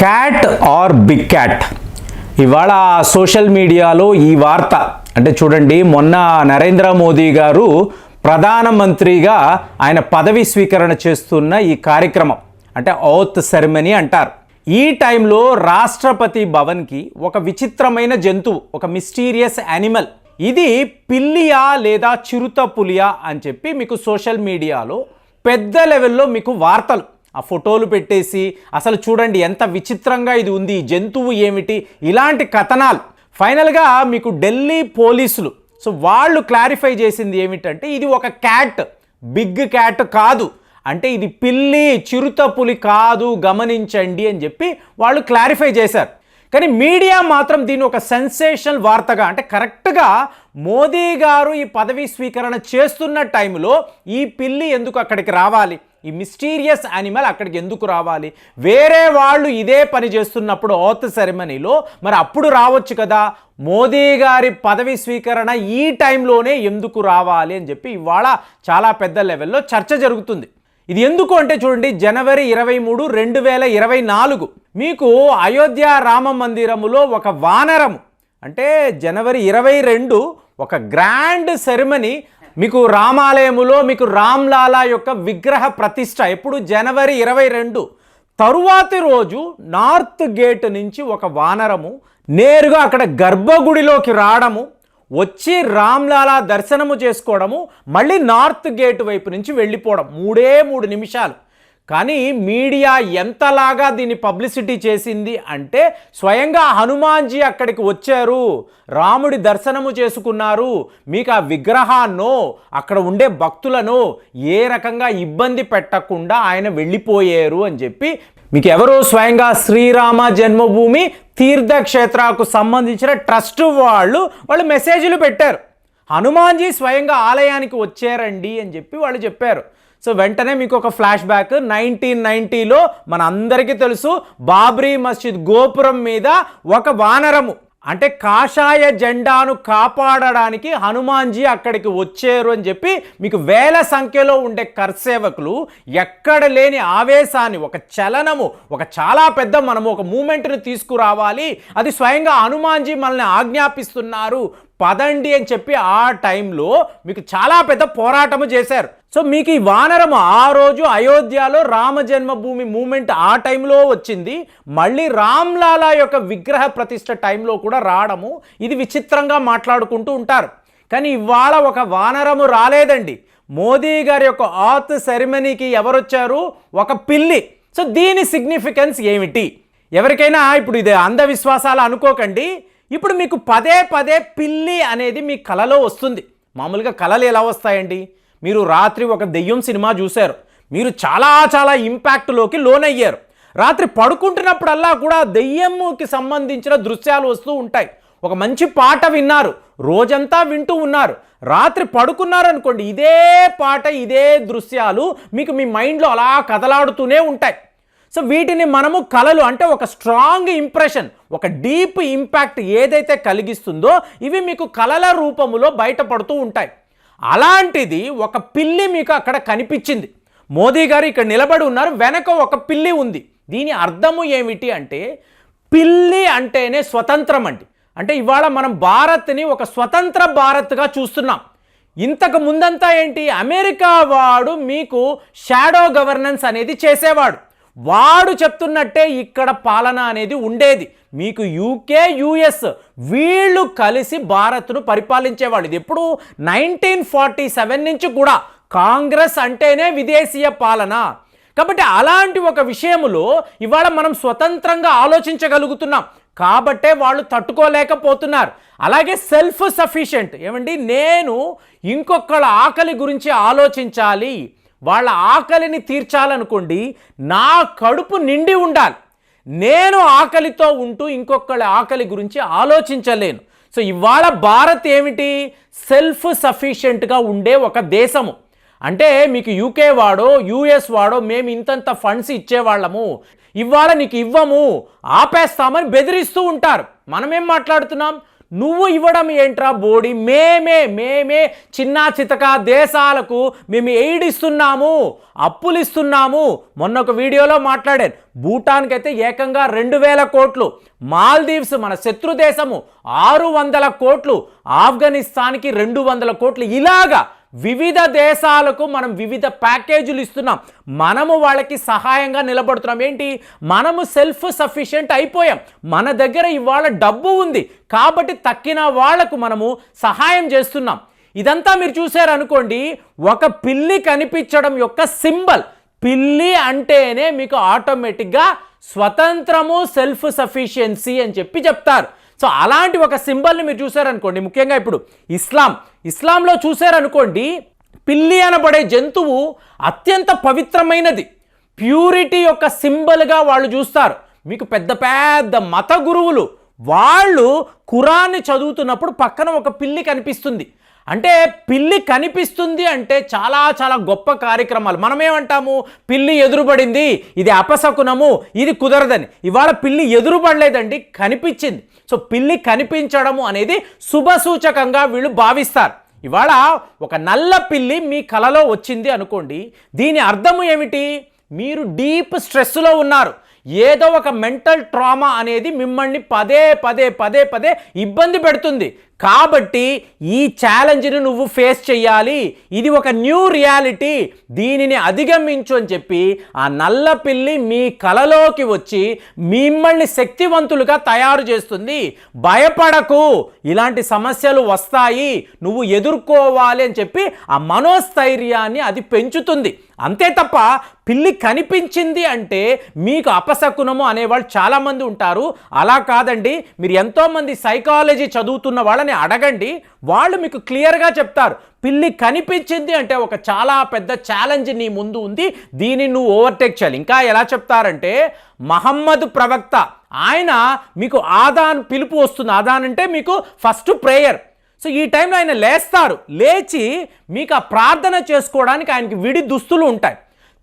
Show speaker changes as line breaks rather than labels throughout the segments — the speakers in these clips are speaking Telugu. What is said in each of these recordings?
క్యాట్ ఆర్ బిగ్ క్యాట్ ఇవాళ సోషల్ మీడియాలో ఈ వార్త. అంటే చూడండి మొన్న నరేంద్ర మోదీ గారు ప్రధానమంత్రిగా ఆయన పదవి స్వీకరణ చేస్తున్న ఈ కార్యక్రమం అంటే ఔత్ సెరమనీ అంటారు. ఈ టైంలో రాష్ట్రపతి భవన్కి ఒక విచిత్రమైన జంతువు ఒక మిస్టీరియస్ యానిమల్ ఇది పిల్లియా లేదా చిరుత పులియా అని చెప్పి మీకు సోషల్ మీడియాలో పెద్ద లెవెల్లో మీకు వార్తలు. ఆ ఫోటోలు పెట్టేసి అసలు చూడండి ఎంత విచిత్రంగా ఇది ఉంది ఈ జంతువు ఏమిటి ఇలాంటి కథనాలు. ఫైనల్గా మీకు ఢిల్లీ పోలీసులు. సో వాళ్ళు క్లారిఫై చేసింది ఏమిటంటే ఇది ఒక క్యాట్ బిగ్ క్యాట్ కాదు. అంటే ఇది పిల్లి చిరుత పులి కాదు గమనించండి అని చెప్పి వాళ్ళు క్లారిఫై చేశారు. కానీ మీడియా మాత్రం దీన్ని ఒక సెన్సేషనల్ వార్తగా అంటే కరెక్ట్గా మోదీ గారు ఈ పదవీ స్వీకరణ చేస్తున్న టైంలో ఈ పిల్లి ఎందుకు అక్కడికి రావాలి? ఈ మిస్టీరియస్ యానిమల్ అక్కడికి ఎందుకు రావాలి? వేరే వాళ్ళు ఇదే పని చేస్తున్నప్పుడు ఓత్ సెరమనీలో మరి అప్పుడు రావచ్చు కదా? మోదీ గారి పదవి స్వీకరణ ఈ టైంలోనే ఎందుకు రావాలి అని చెప్పి ఇవాళ చాలా పెద్ద లెవెల్లో చర్చ జరుగుతుంది. ఇది ఎందుకు అంటే చూడండి జనవరి ఇరవై మూడు రెండు వేల ఇరవై నాలుగు. మీకు అయోధ్య రామ మందిరములో ఒక వానరము అంటే జనవరి ఇరవై రెండు ఒక గ్రాండ్ సెరమనీ మీకు రామాలయములో మీకు రామ్లాలా యొక్క విగ్రహ ప్రతిష్ట ఎప్పుడు? జనవరి ఇరవై రెండు. తరువాతి రోజు నార్త్ గేట్ నుంచి ఒక వానరము నేరుగా అక్కడ గర్భగుడిలోకి రావడము వచ్చి రామ్లాలా దర్శనము చేసుకోవడము మళ్ళీ నార్త్ గేట్ వైపు నుంచి వెళ్ళిపోవడం. మూడే మూడు నిమిషాలు. కానీ మీడియా ఎంతలాగా దీన్ని పబ్లిసిటీ చేసింది అంటే స్వయంగా హనుమాన్జీ అక్కడికి వచ్చారు రాముడి దర్శనము చేసుకున్నారు మీకు ఆ విగ్రహాన్నో అక్కడ ఉండే భక్తులను ఏ రకంగా ఇబ్బంది పెట్టకుండా ఆయన వెళ్ళిపోయారు అని చెప్పి మీకు ఎవరు స్వయంగా శ్రీరామ జన్మభూమి తీర్థక్షేత్రకు సంబంధించిన ట్రస్ట్ వాళ్ళు వాళ్ళు మెసేజ్లు పెట్టారు. హనుమాన్జీ స్వయంగా ఆలయానికి వచ్చారండి అని చెప్పి వాళ్ళు చెప్పారు. సో వెంటనే మీకు ఒక ఫ్లాష్ బ్యాక్ నైన్టీన్ నైంటీలో మన అందరికీ తెలుసు. బాబ్రీ మస్జిద్ గోపురం మీద ఒక వానరము అంటే కాషాయ జెండాను కాపాడడానికి హనుమాన్జీ అక్కడికి వచ్చారు అని చెప్పి మీకు వేల సంఖ్యలో ఉండే కర్సేవకులు ఎక్కడ లేని ఆవేశాన్ని ఒక చలనము ఒక చాలా పెద్ద మనము ఒక మూమెంట్ని తీసుకురావాలి. అది స్వయంగా హనుమాన్జీ మనల్ని ఆజ్ఞాపిస్తున్నారు. పదండి అని చెప్పి ఆ టైంలో మీకు చాలా పెద్ద పోరాటము చేశారు. సో మీకు ఈ వానరము ఆ రోజు అయోధ్యలో రామ జన్మభూమి మూమెంట్ ఆ టైంలో వచ్చింది. మళ్ళీ రామ్లాలా యొక్క విగ్రహ ప్రతిష్ట టైంలో కూడా రావడము. ఇది విచిత్రంగా మాట్లాడుకుంటూ ఉంటారు. కానీ ఇవాళ ఒక వానరము రాలేదండి. మోదీ గారి యొక్క ఆత్ సెరమనీకి ఎవరొచ్చారు? ఒక పిల్లి. సో దీని సిగ్నిఫికెన్స్ ఏమిటి? ఎవరికైనా ఇప్పుడు ఇది అంధవిశ్వాసాలు అనుకోకండి. ఇప్పుడు మీకు పదే పదే పిల్లి అనేది మీ కలలో వస్తుంది. మామూలుగా కళలు ఎలా వస్తాయండి? మీరు రాత్రి ఒక దెయ్యం సినిమా చూశారు. మీరు చాలా చాలా ఇంపాక్ట్లోకి లోనయ్యారు. రాత్రి పడుకుంటున్నప్పుడల్లా కూడా దెయ్యంకి సంబంధించిన దృశ్యాలు వస్తూ ఉంటాయి. ఒక మంచి పాట విన్నారు. రోజంతా వింటూ ఉన్నారు. రాత్రి పడుకున్నారనుకోండి ఇదే పాట ఇదే దృశ్యాలు మీకు మీ మైండ్లో అలా కదలాడుతూనే ఉంటాయి. సో వీటిని మనము కళలు అంటే ఒక స్ట్రాంగ్ ఇంప్రెషన్ ఒక డీప్ ఇంపాక్ట్ ఏదైతే కలిగిస్తుందో ఇవి మీకు కళల రూపములో బయటపడుతూ ఉంటాయి. అలాంటిది ఒక పిల్లి మీకు అక్కడ కనిపించింది. మోదీ గారు ఇక్కడ నిలబడి ఉన్నారు వెనక ఒక పిల్లి ఉంది. దీని అర్థము ఏమిటి అంటే పిల్లి అంటేనే స్వతంత్రం అండి. అంటే ఇవాళ మనం భారత్ని ఒక స్వతంత్ర భారత్గా చూస్తున్నాం. ఇంతకు ముందంతా ఏంటి? అమెరికా వాడు మీకు షాడో గవర్నెన్స్ అనేది చేసేవాడు. వాడు చెప్తున్నట్టే ఇక్కడ పాలన అనేది ఉండేది. మీకు యూకే యుఎస్ వీళ్ళు కలిసి భారత్ను పరిపాలించేవాళ్ళు. ఇది ఎప్పుడు? నైన్టీన్ ఫార్టీ సెవెన్ నుంచి కూడా కాంగ్రెస్ అంటేనే విదేశీయ పాలన. కాబట్టి అలాంటి ఒక విషయములో ఇవాళ మనం స్వతంత్రంగా ఆలోచించగలుగుతున్నాం. కాబట్టే వాళ్ళు తట్టుకోలేకపోతున్నారు. అలాగే సెల్ఫ్ సఫిషియెంట్ ఏమండి? నేను ఇంకొకళ్ళ ఆకలి గురించి ఆలోచించాలి. వాళ్ళ ఆకలిని తీర్చాలనుకోండి నా కడుపు నిండి ఉండాలి. నేను ఆకలితో ఉంటూ ఇంకొకళ్ళ ఆకలి గురించి ఆలోచించలేను. సో ఇవాళ భారత్ ఏమిటి? సెల్ఫ్ సఫిషియెంట్గా ఉండే ఒక దేశము. అంటే మీకు యూకే వాడో యూఎస్ వాడో మేము ఇంతంత ఫండ్స్ ఇచ్చేవాళ్ళము. ఇవాళ నీకు ఇవ్వము ఆపేస్తామని బెదిరిస్తూ ఉంటారు. మనమేం మాట్లాడుతున్నాం? నువ్వు ఇవ్వడం ఏంట్రా బోడి? మేమే మేమే చిన్న చితక దేశాలకు మేము ఎయిడ్ ఇస్తున్నాము అప్పులు ఇస్తున్నాము. మొన్న ఒక వీడియోలో మాట్లాడాను. భూటాన్కి అయితే ఏకంగా రెండు వేల కోట్లు మాల్దీవ్స్ మన శత్రు దేశము ఆరు వందల కోట్లు ఆఫ్ఘనిస్తాన్కి రెండు వందల కోట్లు ఇలాగా వివిధ దేశాలకు మనం వివిధ ప్యాకేజీలు ఇస్తున్నాం. మనము వాళ్ళకి సహాయంగా నిలబడుతున్నాం. ఏంటి? మనము సెల్ఫ్ సఫిషియెంట్ అయిపోయాం. మన దగ్గర ఇవాళ డబ్బు ఉంది. కాబట్టి తక్కిన వాళ్ళకు మనము సహాయం చేస్తున్నాం. ఇదంతా మీరు చూశారనుకోండి ఒక పిల్లి కనిపించడం యొక్క సింబల్. పిల్లి అంటేనే మీకు ఆటోమేటిక్గా స్వతంత్రము సెల్ఫ్ సఫిషియన్సీ అని చెప్పి చెప్తారు. సో అలాంటి ఒక సింబల్ని మీరు చూసారనుకోండి ముఖ్యంగా ఇప్పుడు ఇస్లాం. ఇస్లాంలో చూసారనుకోండి పిల్లి అనబడే జంతువు అత్యంత పవిత్రమైనది. ప్యూరిటీ యొక్క సింబల్గా వాళ్ళు చూస్తారు. మీకు పెద్ద పెద్ద మత గురువులు వాళ్ళు కురాన్ని చదువుతున్నప్పుడు పక్కన ఒక పిల్లి కనిపిస్తుంది. అంటే పిల్లి కనిపిస్తుంది అంటే చాలా చాలా గొప్ప కార్యక్రమాలు. మనమేమంటాము? పిల్లి ఎదురుపడింది ఇది అపశకునము ఇది కుదరదని. ఇవాళ పిల్లి ఎదురుపడలేదండి కనిపించింది. సో పిల్లి కనిపించడము అనేది శుభసూచకంగా వీళ్ళు భావిస్తారు. ఇవాళ ఒక నల్ల పిల్లి మీ కలలో వచ్చింది అనుకోండి దీని అర్థము ఏమిటి? మీరు డీప్ స్ట్రెస్లో ఉన్నారు. ఏదో ఒక మెంటల్ ట్రామా అనేది మిమ్మల్ని పదే పదే పదే పదే ఇబ్బంది పెడుతుంది. కాబట్టి ఈ ఛాలెంజ్ని నువ్వు ఫేస్ చేయాలి ఇది ఒక న్యూ రియాలిటీ దీనిని అధిగమించు అని చెప్పి ఆ నల్ల పిల్లి మీ కలలోకి వచ్చి మిమ్మల్ని శక్తివంతులుగా తయారు చేస్తుంది. భయపడకు. ఇలాంటి సమస్యలు వస్తాయి. నువ్వు ఎదుర్కోవాలి అని చెప్పి ఆ మనోస్థైర్యాన్ని అది పెంచుతుంది. అంతే తప్ప పిల్లి కనిపించింది అంటే మీకు అపశకునము అనేవాళ్ళు చాలామంది ఉంటారు. అలా కాదండి. మీరు ఎంతోమంది సైకాలజీ చదువుతున్న వాళ్ళని అడగండి వాళ్ళు మీకు క్లియర్గా చెప్తారు. పిల్లి కనిపించింది అంటే ఒక చాలా పెద్ద ఛాలెంజ్ నీ ముందు ఉంది దీన్ని నువ్వు ఓవర్టేక్ చేయాలి. ఇంకా ఎలా చెప్తారంటే మహమ్మద్ ప్రవక్త ఆయన మీకు ఆదాన్ పిలుపు వస్తుంది. ఆదాన్ అంటే మీకు ఫస్ట్ ప్రేయర్. సో ఈ టైంలో ఆయన లేస్తారు. లేచి మీకు ఆ ప్రార్థన చేసుకోవడానికి ఆయనకి విడి దుస్తులు ఉంటాయి.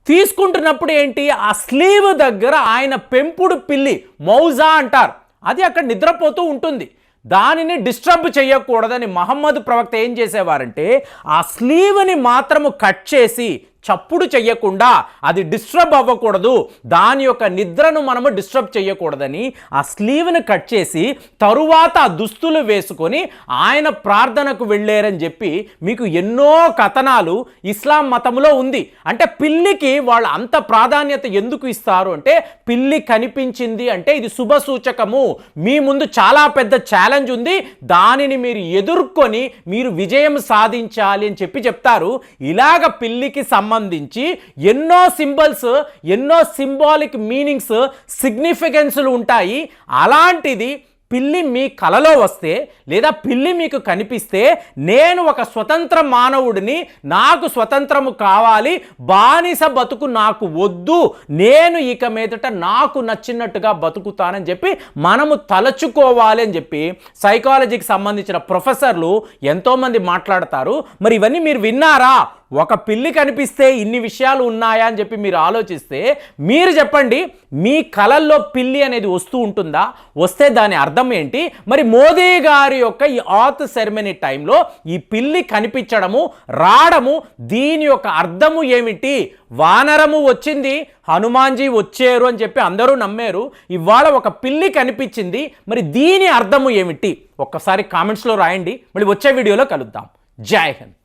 తీసుకుంటున్నప్పుడు ఏంటి? ఆ స్లీవ్ దగ్గర ఆయన పెంపుడు పిల్లి మౌజా అంటారు. అది అక్కడ నిద్రపోతూ ఉంటుంది. దానిని డిస్టర్బ్ చేయకూడదని మహమ్మద్ ప్రవక్త ఏం చేసేవారంటే ఆ స్లీవ్ని మాత్రము కట్ చేసి చప్పుడు చెయ్యకుండా అది డిస్టర్బ్ అవ్వకూడదు. దాని యొక్క నిద్రను మనము డిస్టర్బ్ చేయకూడదని ఆ స్లీవ్ని కట్ చేసి తరువాత ఆ దుస్తులు వేసుకొని ఆయన ప్రార్థనకు వెళ్ళారని చెప్పి మీకు ఎన్నో కథనాలు ఇస్లాం మతంలో ఉంది. అంటే పిల్లికి వాళ్ళు అంత ప్రాధాన్యత ఎందుకు ఇస్తారు అంటే పిల్లి కనిపించింది అంటే ఇది శుభ సూచకము. మీ ముందు చాలా పెద్ద ఛాలెంజ్ ఉంది. దానిని మీరు ఎదుర్కొని మీరు విజయం సాధించాలి అని చెప్పి చెప్తారు. ఇలాగ పిల్లికి సంబంధించి ఎన్నో సింబల్స్ ఎన్నో సింబాలిక్ మీనింగ్స్ సిగ్నిఫికెన్స్లు ఉంటాయి. అలాంటిది పిల్లి మీ కలలో వస్తే లేదా పిల్లి మీకు కనిపిస్తే నేను ఒక స్వతంత్ర మానవుడిని నాకు స్వతంత్రము కావాలి బానిస బతుకు నాకు వద్దు నేను ఇక మీదట నాకు నచ్చినట్టుగా బతుకుతానని చెప్పి మనము తలచుకోవాలి అని చెప్పి సైకాలజీకి సంబంధించిన ప్రొఫెసర్లు ఎంతోమంది మాట్లాడతారు. మరి ఇవన్నీ మీరు విన్నారా? ఒక పిల్లి కనిపిస్తే ఇన్ని విషయాలు ఉన్నాయా అని చెప్పి మీరు ఆలోచిస్తే మీరు చెప్పండి మీ కళల్లో పిల్లి అనేది వస్తూ ఉంటుందా? వస్తే దాని అర్థం ఏంటి? మరి మోదీ గారి యొక్క ఈ ఆత్ సెరమనీ టైంలో ఈ పిల్లి కనిపించడము రావడము దీని యొక్క అర్థము ఏమిటి? వానరము వచ్చింది హనుమాన్జీ వచ్చారు అని చెప్పి అందరూ నమ్మారు ఇవాళ ఒక పిల్లి కనిపించింది మరి దీని అర్థము ఏమిటి? ఒక్కసారి కామెంట్స్లో రాయండి మళ్ళీ వచ్చే వీడియోలో కలుద్దాం. జై హింద్.